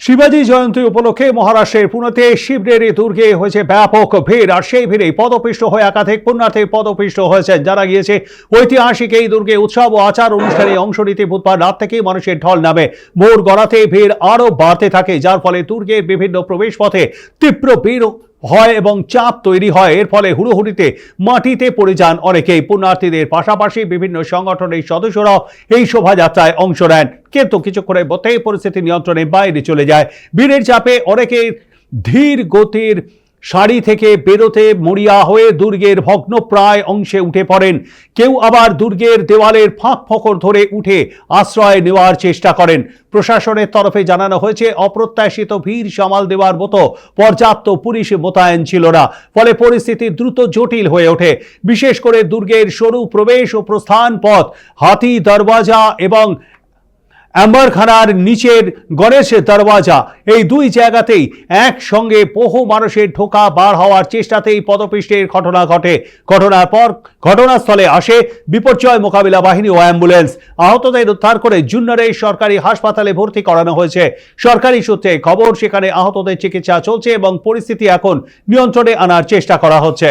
শিবাজি জয়ন্তী উপলক্ষে মহারাষ্ট্রের পুনেতে শিবরেরি দুর্গে হয়েছে ব্যাপক ভিড়, আর সেই ভিড়েই পদপিষ্ট হয়ে একাধিক পুণ্যার্থী পদপিষ্ট হয়েছেন। যারা গিয়েছে, ঐতিহাসিক এই দুর্গে উৎসব ও আচার অনুষ্ঠানে অংশ নিতে বুধবার রাত থেকেই মানুষের ঢল নামে। ভোর গড়াতে ভিড় আরও বাড়তে থাকে, যার ফলে দুর্গের বিভিন্ন প্রবেশ পথে তীব্র ভিড় হয় এবং চাপ তৈরি হয়। এর ফলে হুড়োহুড়িতে মাটিতে পড়ে যান অনেকেই। পুণ্যার্থীদের পাশাপাশি বিভিন্ন সংগঠনের সদস্যরাও এই শোভাযাত্রায় অংশ নেন। কিন্তু কিছুক্ষণে বতেই পরিস্থিতি নিয়ন্ত্রণে বাইরে চলে যায়। ভিড়ের চাপে অনেকের ধীর গতির সারি থেকে বেরোতে মরিয়া হয়ে দুর্গের ভগ্নপ্রায় অংশে উঠে পড়েন। কেউ আবার দুর্গের দেওয়ালের ফাঁক ফকর ধরে উঠে আশ্রয় নেওয়ার চেষ্টা করেন। প্রশাসনের তরফে জানানো হয়েছে, অপ্রত্যাশিত ভিড় সামাল দেওয়ার মতো পর্যাপ্ত পুলিশ মোতায়েন ছিল না, ফলে পরিস্থিতি দ্রুত জটিল হয়ে ওঠে। বিশেষ করে দুর্গের সরু প্রবেশ ও প্রস্থান পথ, হাতি, দরওয়াজা এবং অ্যাম্বারখানার নিচের গণেশ দরওয়াজা, এই দুই জায়গাতেই একসঙ্গে বহু মানুষের ঢোকা বার হওয়ার চেষ্টাতেই পদপিষ্টের ঘটনা ঘটে। ঘটনার পর ঘটনাস্থলে আসে বিপর্যয় মোকাবিলা বাহিনী ও অ্যাম্বুলেন্স। আহতদের উদ্ধার করে জুন্নারে সরকারি হাসপাতালে ভর্তি করানো হয়েছে। সরকারি সূত্রে খবর, সেখানে আহতদের চিকিৎসা চলছে এবং পরিস্থিতি এখন নিয়ন্ত্রণে আনার চেষ্টা করা হচ্ছে।